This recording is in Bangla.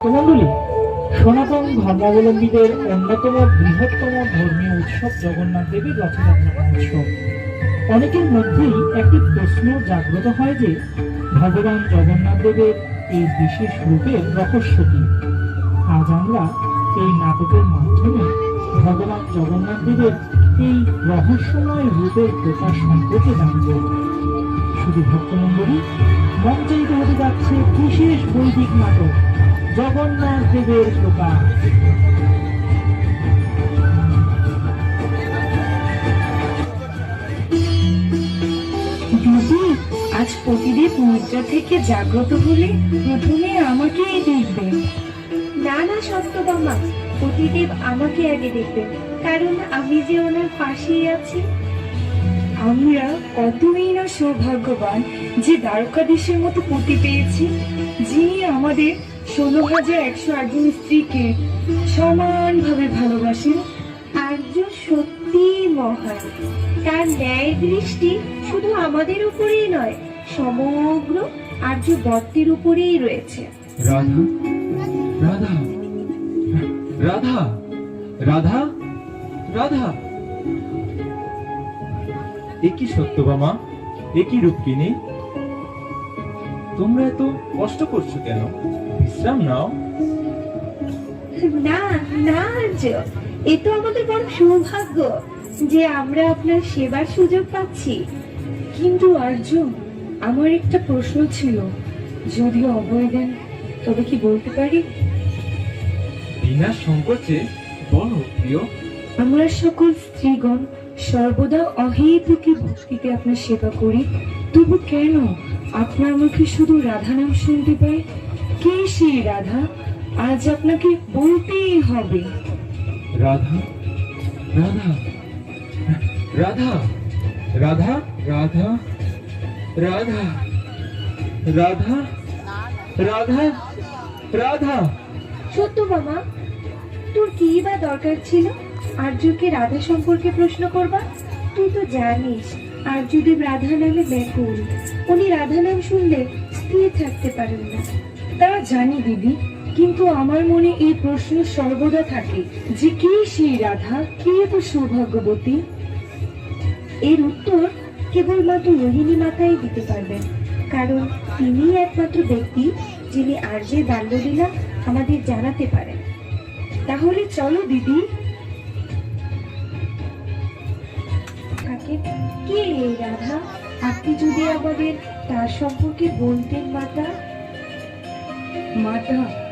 মণ্ডলী সনাতন ধর্মাবলম্বীদের অন্যতম বৃহত্তম ধর্মীয় উৎসব জগন্নাথ দেবের রথযাত্রা মহোৎসব। অনেকের মধ্যেই একটি প্রশ্ন জাগ্রত হয় যে, ভগবান জগন্নাথ দেবের এই বিশেষ রূপের রহস্য কি? আজ আমরা এই নাটকের মাধ্যমে ভগবান জগন্নাথ দেবের এই রহস্যময় রূপের প্রকাশ সম্পর্কে জানব। শুধু ভক্তমণ্ডলী, মঞ্চায়িত হতে যাচ্ছে বিশেষ বৈদিক নাটক। জগন্নাথ দেবের দিদি আজ প্রতিদেব মুদ্রা থেকে জাগ্রত হলে প্রথমে আমাকেই দেখবে। না না সত্যবামা পতিদেব আমাকে আগে দেখবেন কারণ আমি যে ওনার পাশেই আছি। আমরা কতই না সৌভাগ্যবান যে দ্বারকাধীশের মতো পতি পেয়েছি যিনি আমাদের ষোলো হাজার একশো আটজন স্ত্রীকে সমানভাবে ভালোবাসেন। আর্য সত্যি মহান। তার ন্যায় দৃষ্টি শুধু আমাদের উপরেই নয়, সমগ্র আর্য বর্তের উপরেই রয়েছে। রাধা রাধা রাধা রাধা রাধা। এ কি সত্যবামা এ রূপকিনী তোমরা এত কষ্ট করছ কেন? বিশ্রাম নাও না না আর্য এ তো আমাদের বড় সৌভাগ্য যে আমরা আপনার সেবার সুযোগ পাচ্ছি। কিন্তু আর্য আমার একটা প্রশ্ন ছিল। যদি অভয় দেন তবে কি বলতে পারি? বিনা সংকোচে বলো প্রিয়। আমরা সকল স্ত্রীগণ সর্বদা অহেতুকি ভক্তিতে আপনার সেবা করি। তবু কেন? আপনার মুখে শুধু রাধা নাম শুনতে পাই কে সেই রাধা আজ আপনাকে বলতেই হবে। রাধা? রাধা? রাধা? রাধা? রাধা? রাধা? রাধা? রাধা? রাধা? সত্য মামা তোর কি বা দরকার ছিল? আর্যকে রাধা সম্পর্কে প্রশ্ন করবা? তুই তো জানিস আর্যদেব রাধা নামে ব্যাকুল। উনি রাধা নাম শুনলে থাকতে পারেন না। তা জানি দিদি, কিন্তু আমার মনে এই প্রশ্ন সর্বদা থাকে যে কে সেই রাধা, কে তো সৌভাগ্যবতী? এর উত্তর কেবলমাত্র রোহিণী মাতাই দিতে পারবেন, কারণ তিনিই একমাত্র ব্যক্তি যিনি আর্যের বাল্যলীলা আমাদের জানাতে পারেন। তাহলে চলো দিদি। কে এই রাধা? আপনি যদি আমাদের তার সম্পর্কে বলতেন মাতা মাতা